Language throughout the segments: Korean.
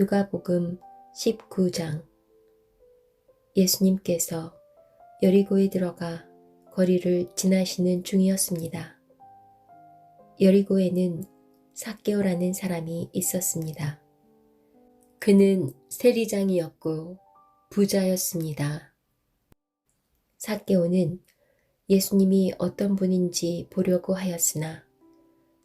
누가복음 19장 예수님께서 여리고에 들어가 거리를 지나시는 중이었습니다. 여리고에는 사개오라는 사람이 있었습니다. 그는 세리장이었고 부자였습니다. 사개오는 예수님이 어떤 분인지 보려고 하였으나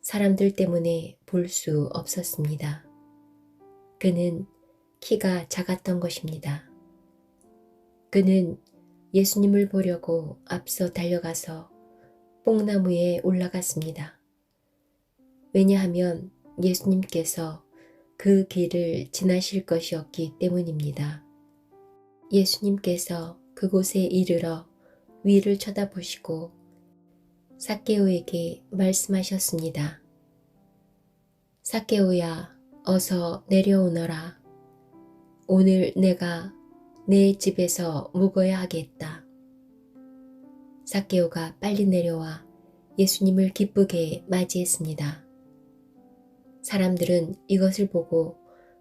사람들 때문에 볼 수 없었습니다. 그는 키가 작았던 것입니다. 그는 예수님을 보려고 앞서 달려가서 뽕나무에 올라갔습니다. 왜냐하면 예수님께서 그 길을 지나실 것이었기 때문입니다. 예수님께서 그곳에 이르러 위를 쳐다보시고 사케오에게 말씀하셨습니다. 사케오야, 어서 내려오너라. 오늘 내가 내 집에서 묵어야 하겠다. 사케오가 빨리 내려와 예수님을 기쁘게 맞이했습니다. 사람들은 이것을 보고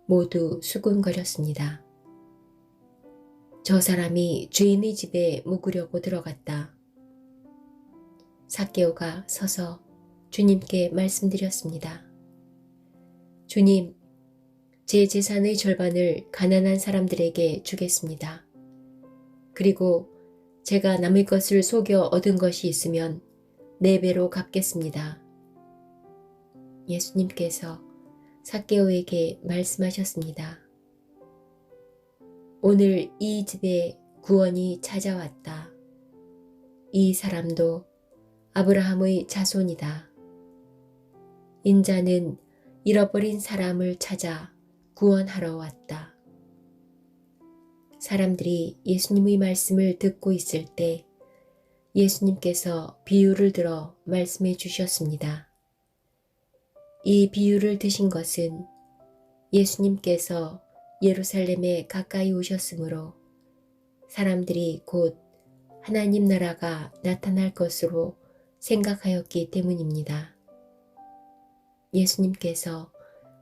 모두 수군거렸습니다. 저 사람이 주인의 집에 묵으려고 들어갔다. 사케오가 서서 주님께 말씀드렸습니다. 주님, 제 재산의 절반을 가난한 사람들에게 주겠습니다. 그리고 제가 남의 것을 속여 얻은 것이 있으면 네 배로 갚겠습니다. 예수님께서 사케오에게 말씀하셨습니다. 오늘 이 집에 구원이 찾아왔다. 이 사람도 아브라함의 자손이다. 인자는 잃어버린 사람을 찾아 구원하러 왔다. 사람들이 예수님의 말씀을 듣고 있을 때 예수님께서 비유를 들어 말씀해 주셨습니다. 이 비유를 드신 것은 예수님께서 예루살렘에 가까이 오셨으므로 사람들이 곧 하나님 나라가 나타날 것으로 생각하였기 때문입니다. 예수님께서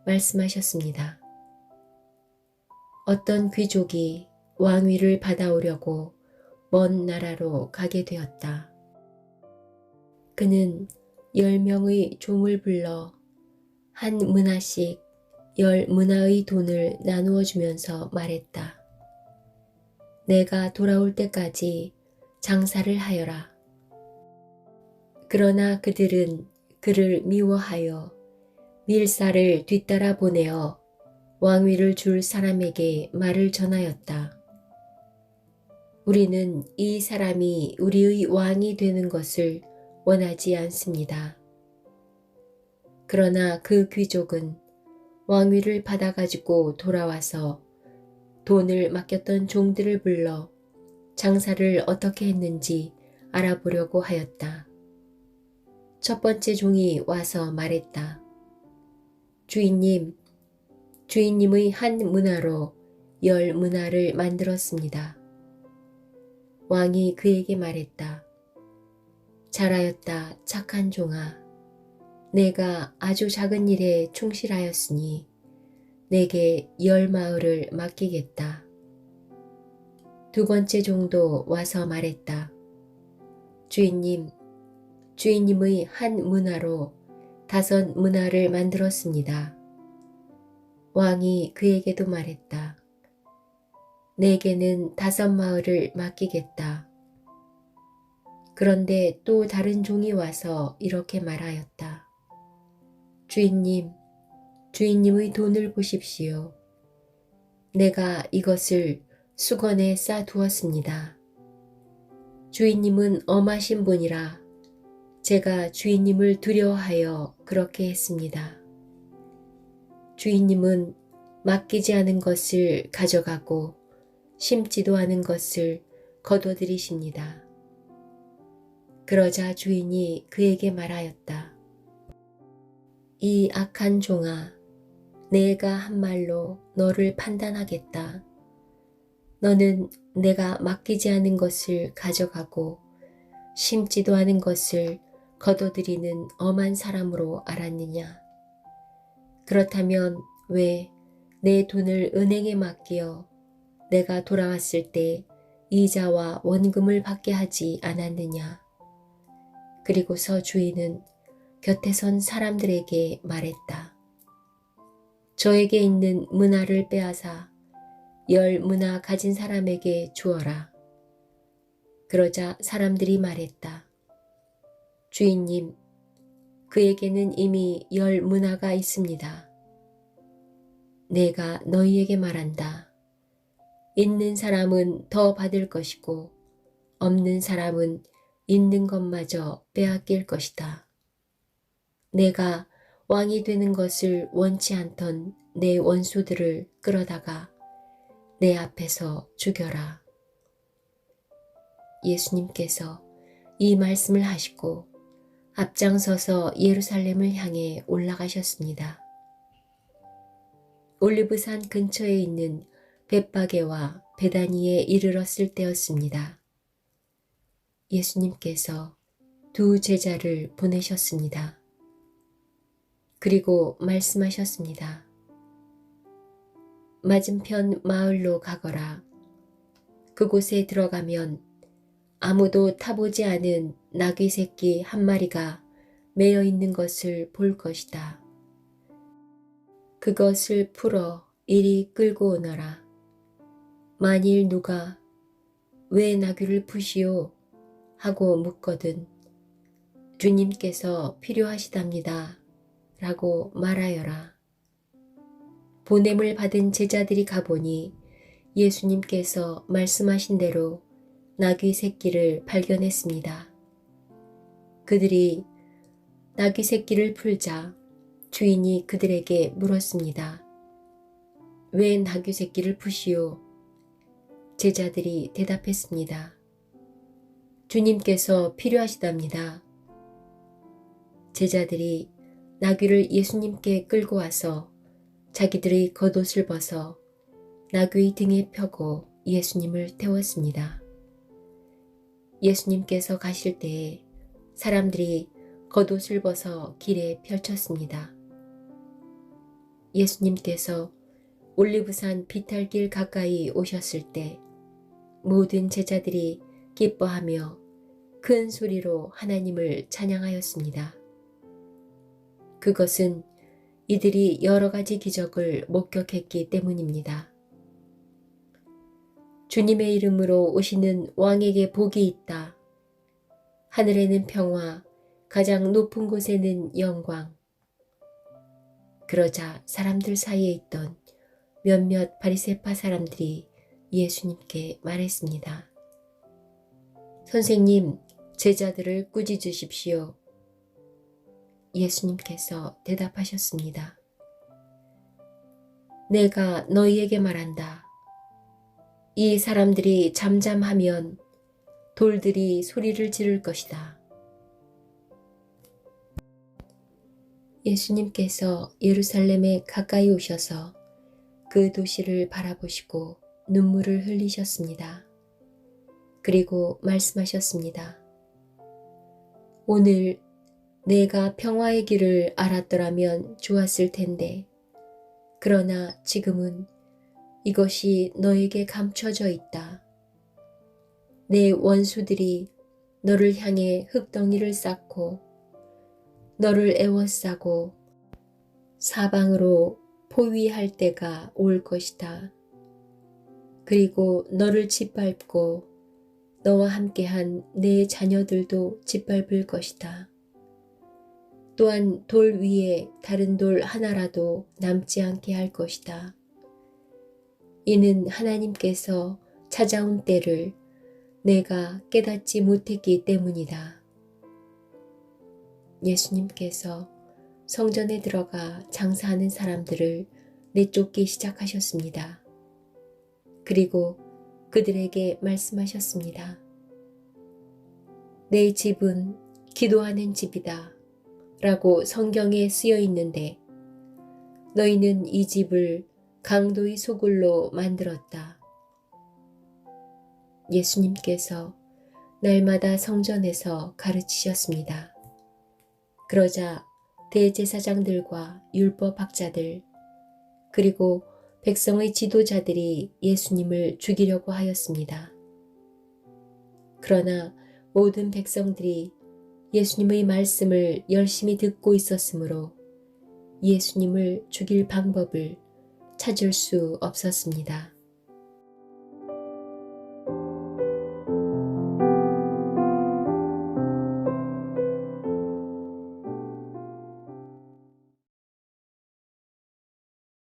말씀하셨습니다. 어떤 귀족이 왕위를 받아오려고 먼 나라로 가게 되었다. 그는 열 명의 종을 불러 한 문화씩 열 문화의 돈을 나누어 주면서 말했다. 내가 돌아올 때까지 장사를 하여라. 그러나 그들은 그를 미워하여 밀사를 뒤따라 보내어 왕위를 줄 사람에게 말을 전하였다. 우리는 이 사람이 우리의 왕이 되는 것을 원하지 않습니다. 그러나 그 귀족은 왕위를 받아가지고 돌아와서 돈을 맡겼던 종들을 불러 장사를 어떻게 했는지 알아보려고 하였다. 첫 번째 종이 와서 말했다. 주인님, 주인님의 한 문화로 열 문화를 만들었습니다. 왕이 그에게 말했다. 잘하였다, 착한 종아. 내가 아주 작은 일에 충실하였으니 내게 열 마을을 맡기겠다. 두 번째 종도 와서 말했다. 주인님, 주인님의 한 문화로 다섯 문화를 만들었습니다. 왕이 그에게도 말했다. 내게는 다섯 마을을 맡기겠다. 그런데 또 다른 종이 와서 이렇게 말하였다. 주인님, 주인님의 돈을 보십시오. 내가 이것을 수건에 싸두었습니다. 주인님은 엄하신 분이라 제가 주인님을 두려워하여 그렇게 했습니다. 주인님은 맡기지 않은 것을 가져가고 심지도 않은 것을 거둬들이십니다. 그러자 주인이 그에게 말하였다. 이 악한 종아, 내가 한 말로 너를 판단하겠다. 너는 내가 맡기지 않은 것을 가져가고 심지도 않은 것을 거둬들이는 엄한 사람으로 알았느냐? 그렇다면 왜 내 돈을 은행에 맡기어 내가 돌아왔을 때 이자와 원금을 받게 하지 않았느냐. 그리고서 주인은 곁에 선 사람들에게 말했다. 저에게 있는 문화를 빼앗아 열 문화 가진 사람에게 주어라. 그러자 사람들이 말했다. 주인님, 그에게는 이미 열 문화가 있습니다. 내가 너희에게 말한다. 있는 사람은 더 받을 것이고, 없는 사람은 있는 것마저 빼앗길 것이다. 내가 왕이 되는 것을 원치 않던 내 원수들을 끌어다가 내 앞에서 죽여라. 예수님께서 이 말씀을 하시고 앞장서서 예루살렘을 향해 올라가셨습니다. 올리브산 근처에 있는 벳바게와 베다니에 이르렀을 때였습니다. 예수님께서 두 제자를 보내셨습니다. 그리고 말씀하셨습니다. 맞은편 마을로 가거라. 그곳에 들어가면 아무도 타보지 않은 나귀 새끼 한 마리가 매여 있는 것을 볼 것이다. 그것을 풀어 이리 끌고 오너라. 만일 누가 왜 나귀를 푸시오? 하고 묻거든 주님께서 필요하시답니다. 라고 말하여라. 보냄을 받은 제자들이 가보니 예수님께서 말씀하신 대로 나귀 새끼를 발견했습니다. 그들이 나귀 새끼를 풀자 주인이 그들에게 물었습니다. 왜 나귀 새끼를 푸시오? 제자들이 대답했습니다. 주님께서 필요하시답니다. 제자들이 나귀를 예수님께 끌고 와서 자기들의 겉옷을 벗어 나귀의 등에 펴고 예수님을 태웠습니다. 예수님께서 가실 때에 사람들이 겉옷을 벗어 길에 펼쳤습니다. 예수님께서 올리브산 비탈길 가까이 오셨을 때 모든 제자들이 기뻐하며 큰 소리로 하나님을 찬양하였습니다. 그것은 이들이 여러 가지 기적을 목격했기 때문입니다. 주님의 이름으로 오시는 왕에게 복이 있다. 하늘에는 평화, 가장 높은 곳에는 영광. 그러자 사람들 사이에 있던 몇몇 바리세파 사람들이 예수님께 말했습니다. 선생님, 제자들을 꾸짖으십시오. 예수님께서 대답하셨습니다. 내가 너희에게 말한다. 이 사람들이 잠잠하면 돌들이 소리를 지를 것이다. 예수님께서 예루살렘에 가까이 오셔서 그 도시를 바라보시고 눈물을 흘리셨습니다. 그리고 말씀하셨습니다. 오늘 내가 평화의 길을 알았더라면 좋았을 텐데, 그러나 지금은 이것이 너에게 감춰져 있다. 내 원수들이 너를 향해 흙덩이를 쌓고, 너를 애워싸고, 사방으로 포위할 때가 올 것이다. 그리고 너를 짓밟고, 너와 함께한 내 자녀들도 짓밟을 것이다. 또한 돌 위에 다른 돌 하나라도 남지 않게 할 것이다. 이는 하나님께서 찾아온 때를 내가 깨닫지 못했기 때문이다. 예수님께서 성전에 들어가 장사하는 사람들을 내쫓기 시작하셨습니다. 그리고 그들에게 말씀하셨습니다. 내 집은 기도하는 집이다. 라고 성경에 쓰여 있는데 너희는 이 집을 강도의 소굴로 만들었다. 예수님께서 날마다 성전에서 가르치셨습니다. 그러자 대제사장들과 율법학자들 그리고 백성의 지도자들이 예수님을 죽이려고 하였습니다. 그러나 모든 백성들이 예수님의 말씀을 열심히 듣고 있었으므로 예수님을 죽일 방법을 찾을 수 없었습니다.